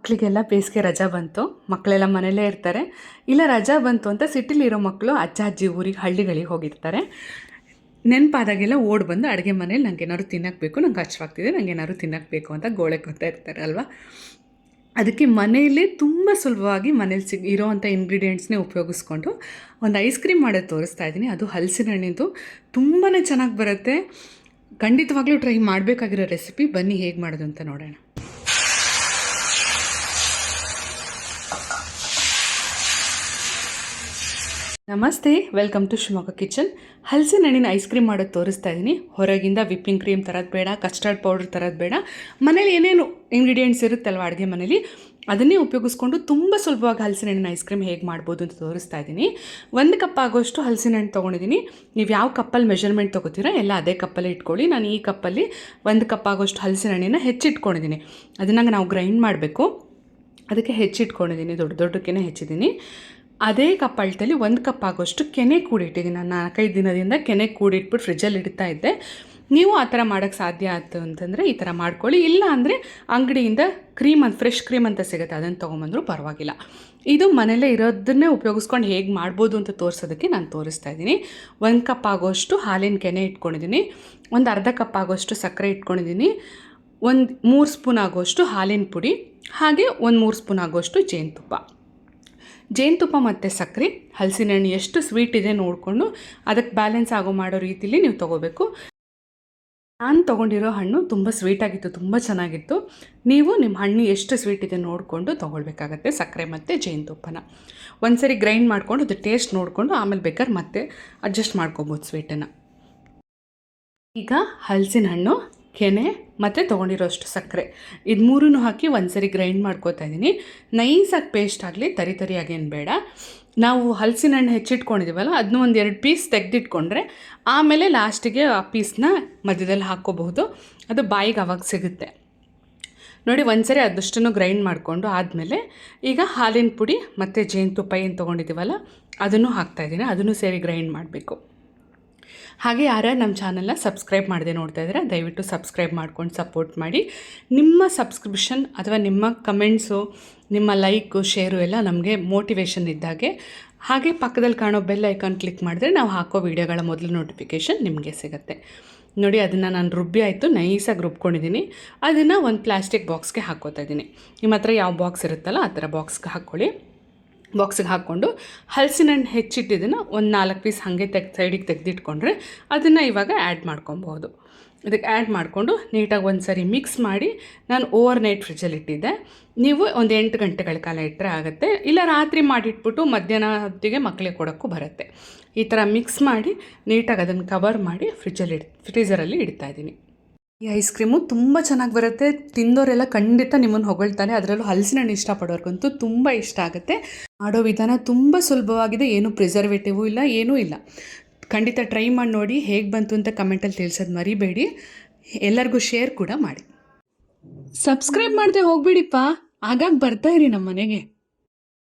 ಮಕ್ಕಳಿಗೆಲ್ಲ ಬೇಸಿಗೆ ರಜಾ ಬಂತು. ಮಕ್ಕಳೆಲ್ಲ ಮನೆಯಲ್ಲೇ ಇರ್ತಾರೆ. ಇಲ್ಲ ರಜಾ ಬಂತು ಅಂತ ಸಿಟಿಲಿರೋ ಮಕ್ಕಳು ಅಜ್ಜ, ಅಜ್ಜಿ ಊರಿಗೆ, ಹಳ್ಳಿಗಳಿಗೆ ಹೋಗಿರ್ತಾರೆ. ನೆನಪಾದಾಗೆಲ್ಲ ಓಡ್ ಬಂದು ಅಡುಗೆ ಮನೇಲಿ ನಂಗೆ ಏನಾದ್ರು ತಿನ್ನಕ್ಕೆ ಬೇಕು ನಂಗೆ ಹಚ್ಚವಾಗ್ತಿದೆ ನಂಗೆ ಏನಾದ್ರು ತಿನ್ನಕ್ಕೆ ಬೇಕು ಅಂತ ಗೋಳೆ ಕೊಡ್ತಾ ಇರ್ತಾರೆ ಅಲ್ವಾ? ಅದಕ್ಕೆ ಮನೆಯಲ್ಲೇ ತುಂಬ ಸುಲಭವಾಗಿ ಮನೇಲಿ ಸಿಗ್, ಇರೋವಂಥ ಇಂಗ್ರೀಡಿಯೆಂಟ್ಸ್ನೇ ಉಪಯೋಗಿಸ್ಕೊಂಡು ಒಂದು ಐಸ್ ಕ್ರೀಮ್ ಮಾಡೋದು ತೋರಿಸ್ತಾ ಇದ್ದೀನಿ. ಅದು ಹಲಸಿನ ಹಣ್ಣಿಂದು ತುಂಬಾ ಚೆನ್ನಾಗಿ ಬರುತ್ತೆ. ಖಂಡಿತವಾಗ್ಲೂ ಟ್ರೈ ಮಾಡಬೇಕಾಗಿರೋ ರೆಸಿಪಿ. ಬನ್ನಿ ಹೇಗೆ ಮಾಡೋದು ಅಂತ ನೋಡೋಣ. ನಮಸ್ತೆ ವೆಲ್ಕಮ್ ಟು ಶಿವಮೊಗ್ಗ ಕಿಚನ್ ಹಲಸಿನ ಹಣ್ಣಿನ ಐಸ್ ಕ್ರೀಮ್ ಮಾಡೋದು ತೋರಿಸ್ತಾ ಇದ್ದೀನಿ ಹೊರಗಿಂದ ವಿಪ್ಪಿಂಗ್ ಕ್ರೀಮ್ ತರೋದು ಬೇಡ ಕಸ್ಟರ್ಡ್ ಪೌಡ್ರ್ ತರೋದು ಬೇಡ. ಮನೇಲಿ ಏನೇನು ಇಂಗ್ರೀಡಿಯೆಂಟ್ಸ್ ಇರುತ್ತಲ್ವ ಅಡುಗೆ ಮನೇಲಿ? ಅದನ್ನೇ ಉಪಯೋಗಿಸ್ಕೊಂಡು ತುಂಬ ಸುಲಭವಾಗಿ ಹಲಸಿನ ಹಣ್ಣಿನ ಐಸ್ ಕ್ರೀಮ್ ಹೇಗೆ ಮಾಡ್ಬೋದು ಅಂತ ತೋರಿಸ್ತಾ ಇದ್ದೀನಿ ಒಂದು ಕಪ್ ಆಗೋಷ್ಟು ಹಲಸಿನ ಹಣ್ಣು ತೊಗೊಂಡಿದ್ದೀನಿ ನೀವು ಯಾವ ಕಪ್ಪಲ್ಲಿ ಮೆಷರ್ಮೆಂಟ್ ತೊಗೋತೀರಾ, ಎಲ್ಲ ಅದೇ ಕಪ್ಪಲ್ಲಿ ಇಟ್ಕೊಳ್ಳಿ. ನಾನು ಈ ಕಪ್ಪಲ್ಲಿ ಒಂದು ಕಪ್ ಆಗೋಷ್ಟು ಹಲಸಿನ ಹಣ್ಣಿನ ಹೆಚ್ಚಿಟ್ಕೊಂಡಿದ್ದೀನಿ ಅದನ್ನು ನಾವು ಗ್ರೈಂಡ್ ಮಾಡಬೇಕು. ಅದಕ್ಕೆ ಹೆಚ್ಚಿಟ್ಕೊಂಡಿದ್ದೀನಿ ದೊಡ್ಡ ದೊಡ್ಡಕ್ಕೇನೆ ಹೆಚ್ಚಿದ್ದೀನಿ ಅದೇ ಕಪ್ ಅಳತೆಯಲ್ಲಿ ಒಂದು ಕಪ್ ಆಗೋಷ್ಟು ಕೆನೆ ಕೂಡಿಟ್ಟಿದ್ದೀನಿ ನಾನು ನಾಲ್ಕೈದು ದಿನದಿಂದ ಕೆನೆ ಕೂಡಿಟ್ಬಿಟ್ಟು ಫ್ರಿಜ್ಜಲ್ಲಿ ಇಡ್ತಾ ಇದ್ದೆ. ನೀವು ಆ ಥರ ಮಾಡೋಕ್ಕೆ ಸಾಧ್ಯ ಆಯಿತು ಅಂತಂದರೆ ಈ ಥರ ಮಾಡ್ಕೊಳ್ಳಿ. ಇಲ್ಲ ಅಂದರೆ ಅಂಗಡಿಯಿಂದ ಕ್ರೀಮ್ ಅಂತ ಫ್ರೆಶ್ ಕ್ರೀಮ್ ಅಂತ ಸಿಗುತ್ತೆ, ಅದನ್ನು ತೊಗೊಂಬಂದರೂ ಪರವಾಗಿಲ್ಲ. ಇದು ಮನೆಯಲ್ಲೇ ಇರೋದನ್ನೇ ಉಪಯೋಗಿಸ್ಕೊಂಡು ಹೇಗೆ ಮಾಡ್ಬೋದು ಅಂತ ತೋರಿಸೋದಕ್ಕೆ ನಾನು ತೋರಿಸ್ತಾ ಇದ್ದೀನಿ. ಒಂದು ಕಪ್ ಆಗೋಷ್ಟು ಹಾಲಿನ ಕೆನೆ ಇಟ್ಕೊಂಡಿದ್ದೀನಿ. ಒಂದು ಅರ್ಧ ಕಪ್ ಆಗೋಷ್ಟು ಸಕ್ಕರೆ ಇಟ್ಕೊಂಡಿದ್ದೀನಿ. ಒಂದು ಮೂರು ಸ್ಪೂನ್ ಆಗೋಷ್ಟು ಹಾಲಿನ ಪುಡಿ. ಹಾಗೆ ಒಂದು ಮೂರು ಸ್ಪೂನ್ ಆಗೋಷ್ಟು ಜೇನುತುಪ್ಪ. ಜೇನುತುಪ್ಪ ಮತ್ತು ಸಕ್ಕರೆ ಹಲಸಿನ ಹಣ್ಣು ಎಷ್ಟು ಸ್ವೀಟ್ ಇದೆ ನೋಡಿಕೊಂಡು ಅದಕ್ಕೆ ಬ್ಯಾಲೆನ್ಸ್ ಆಗೋ ಮಾಡೋ ರೀತಿಲಿ ನೀವು ತೊಗೋಬೇಕು. ನಾನು ತೊಗೊಂಡಿರೋ ಹಣ್ಣು ತುಂಬ ಸ್ವೀಟಾಗಿತ್ತು ತುಂಬ ಚೆನ್ನಾಗಿತ್ತು. ನೀವು ನಿಮ್ಮ ಹಣ್ಣು ಎಷ್ಟು ಸ್ವೀಟ್ ಇದೆ ನೋಡಿಕೊಂಡು ತೊಗೊಳ್ಬೇಕಾಗತ್ತೆ ಸಕ್ಕರೆ ಮತ್ತು ಜೇನುತುಪ್ಪನ. ಒಂದ್ಸರಿ ಗ್ರೈಂಡ್ ಮಾಡಿಕೊಂಡು ಅದು ಟೇಸ್ಟ್ ನೋಡಿಕೊಂಡು ಆಮೇಲೆ ಬೇಕಾದ್ರೆ ಮತ್ತೆ ಅಡ್ಜಸ್ಟ್ ಮಾಡ್ಕೊಬೋದು ಸ್ವೀಟನ್ನು ಈಗ ಹಲಸಿನ ಹಣ್ಣು ಕೆನೆ ಮತ್ತು ತೊಗೊಂಡಿರೋಷ್ಟು ಸಕ್ಕರೆ. ಇದು ಮೂರೂ ಹಾಕಿ ಒಂದ್ಸರಿ ಗ್ರೈಂಡ್ ಮಾಡ್ಕೋತಾ ಇದ್ದೀನಿ ನೈಸಾಗಿ ಪೇಸ್ಟ್ ಆಗಲಿ, ತರಿ ತರಿಯಾಗೇನು ಬೇಡ. ನಾವು ಹಲಸಿನ ಹಣ್ಣು ಹೆಚ್ಚಿಟ್ಕೊಂಡಿದ್ದೀವಲ್ಲ ಅದನ್ನ ಒಂದು ಎರಡು ಪೀಸ್ ತೆಗೆದಿಟ್ಕೊಂಡ್ರೆ ಆಮೇಲೆ ಲಾಸ್ಟಿಗೆ ಆ ಪೀಸ್ನ ಮಧ್ಯದಲ್ಲಿ ಹಾಕ್ಕೋಬಹುದು. ಅದು ಬಾಯಿಗೆ ಅವಾಗ ಸಿಗುತ್ತೆ. ನೋಡಿ, ಒಂದ್ಸರಿ ಅದಷ್ಟನ್ನು ಗ್ರೈಂಡ್ ಮಾಡಿಕೊಂಡು ಆದಮೇಲೆ ಈಗ ಹಾಲಿನ ಪುಡಿ ಮತ್ತು ಜೇನುತುಪ್ಪ ಏನು ತೊಗೊಂಡಿದ್ದೀವಲ್ಲ ಅದನ್ನು ಹಾಕ್ತಾಯಿದ್ದೀನಿ ಅದನ್ನು ಸೇರಿ ಗ್ರೈಂಡ್ ಮಾಡಬೇಕು. ಹಾಗೆ ಯಾರ್ಯಾರು ನಮ್ಮ ಚಾನಲ್ನ ಸಬ್ಸ್ಕ್ರೈಬ್ ಮಾಡದೆ ನೋಡ್ತಾ ಇದ್ದಾರೆ ದಯವಿಟ್ಟು ಸಬ್ಸ್ಕ್ರೈಬ್ ಮಾಡ್ಕೊಂಡು ಸಪೋರ್ಟ್ ಮಾಡಿ. ನಿಮ್ಮ ಸಬ್ಸ್ಕ್ರಿಪ್ಷನ್ ಅಥವಾ ನಿಮ್ಮ ಕಮೆಂಟ್ಸು, ನಿಮ್ಮ ಲೈಕು, ಶೇರು ಎಲ್ಲ ನಮಗೆ ಮೋಟಿವೇಶನ್ ಇದ್ದಾಗೆ, ಹಾಗೆ ಪಕ್ಕದಲ್ಲಿ ಕಾಣೋ ಬೆಲ್ ಐಕಾನ್ ಕ್ಲಿಕ್ ಮಾಡಿದ್ರೆ ನಾವು ಹಾಕೋ ವೀಡಿಯೋಗಳ ಮೊದಲು ನೋಟಿಫಿಕೇಷನ್ ನಿಮಗೆ ಸಿಗುತ್ತೆ. ನೋಡಿ, ಅದನ್ನು ನಾನು ರುಬ್ಬಿ ಆಯಿತು, ನೈಸಾಗಿ ರುಬ್ಕೊಂಡಿದ್ದೀನಿ. ಅದನ್ನು ಒಂದು ಪ್ಲಾಸ್ಟಿಕ್ ಬಾಕ್ಸ್ಗೆ ಹಾಕ್ಕೋತಾ ಇದ್ದೀನಿ. ನಿಮ್ಮ ಹತ್ರ ಯಾವ ಬಾಕ್ಸ್ ಇರುತ್ತಲ್ಲ, ಆ ಥರ ಬಾಕ್ಸ್ಗೆ ಹಾಕ್ಕೊಳ್ಳಿ. ಬಾಕ್ಸಿಗೆ ಹಾಕ್ಕೊಂಡು ಹಲಸಿನ ಹಣ್ಣು ಹೆಚ್ಚಿಟ್ಟಿದ್ದನ್ನು ಒಂದು ನಾಲ್ಕು ಪೀಸ್ ಹಾಗೆ ತೆಗ್ ಸೈಡಿಗೆ ತೆಗೆದಿಟ್ಕೊಂಡ್ರೆ ಅದನ್ನು ಇವಾಗ ಆ್ಯಡ್ ಮಾಡ್ಕೊಬೋದು. ಇದಕ್ಕೆ ಆ್ಯಡ್ ಮಾಡಿಕೊಂಡು ನೀಟಾಗಿ ಒಂದು ಸರಿ ಮಿಕ್ಸ್ ಮಾಡಿ ನಾನು ಓವರ್ ನೈಟ್ ಫ್ರಿಜ್ಜಲ್ಲಿ ಇಟ್ಟಿದ್ದೆ. ನೀವು ಒಂದು ಎಂಟು ಗಂಟೆಗಳ ಕಾಲ ಇಟ್ಟರೆ ಆಗುತ್ತೆ. ಇಲ್ಲ ರಾತ್ರಿ ಮಾಡಿಟ್ಬಿಟ್ಟು ಮಧ್ಯಾಹ್ನ ಹೊತ್ತಿಗೆ ಮಕ್ಕಳಿಗೆ ಕೊಡೋಕ್ಕೂ ಬರುತ್ತೆ. ಈ ಥರ ಮಿಕ್ಸ್ ಮಾಡಿ ನೀಟಾಗಿ ಅದನ್ನು ಕವರ್ ಮಾಡಿ ಫ್ರಿಜ್ಜಲ್ಲಿ ಇಡ್ ಫ್ರೀಜರಲ್ಲಿ ಇಡ್ತಾ ಇದ್ದೀನಿ. ಈ ಐಸ್ ಕ್ರೀಮು ತುಂಬ ಚೆನ್ನಾಗಿ ಬರುತ್ತೆ. ತಿಂದೋರೆಲ್ಲ ಖಂಡಿತ ನಿಮ್ಮನ್ನು ಹೊಗಳ್ತಾರೆ. ಅದರಲ್ಲೂ ಹಲಸಿನ ಹಣ್ಣು ಇಷ್ಟಪಡೋರ್ಗಂತೂ ತುಂಬ ಇಷ್ಟ ಆಗುತ್ತೆ. ಮಾಡೋ ವಿಧಾನ ತುಂಬ ಸುಲಭವಾಗಿದೆ. ಏನು ಪ್ರಿಸರ್ವೇಟಿವು ಇಲ್ಲ, ಏನೂ ಇಲ್ಲ. ಖಂಡಿತ ಟ್ರೈ ಮಾಡಿ ನೋಡಿ ಹೇಗೆ ಬಂತು ಅಂತ ಕಮೆಂಟಲ್ಲಿ ತಿಳಿಸೋದು ಮರಿಬೇಡಿ. ಎಲ್ಲರಿಗೂ ಶೇರ್ ಕೂಡ ಮಾಡಿ. ಸಬ್ಸ್ಕ್ರೈಬ್ ಮಾಡದೆ ಹೋಗ್ಬಿಡಿಪ್ಪ. ಆಗಾಗ ಬರ್ತಾ ಇರಿ ನಮ್ಮ ಮನೆಗೆ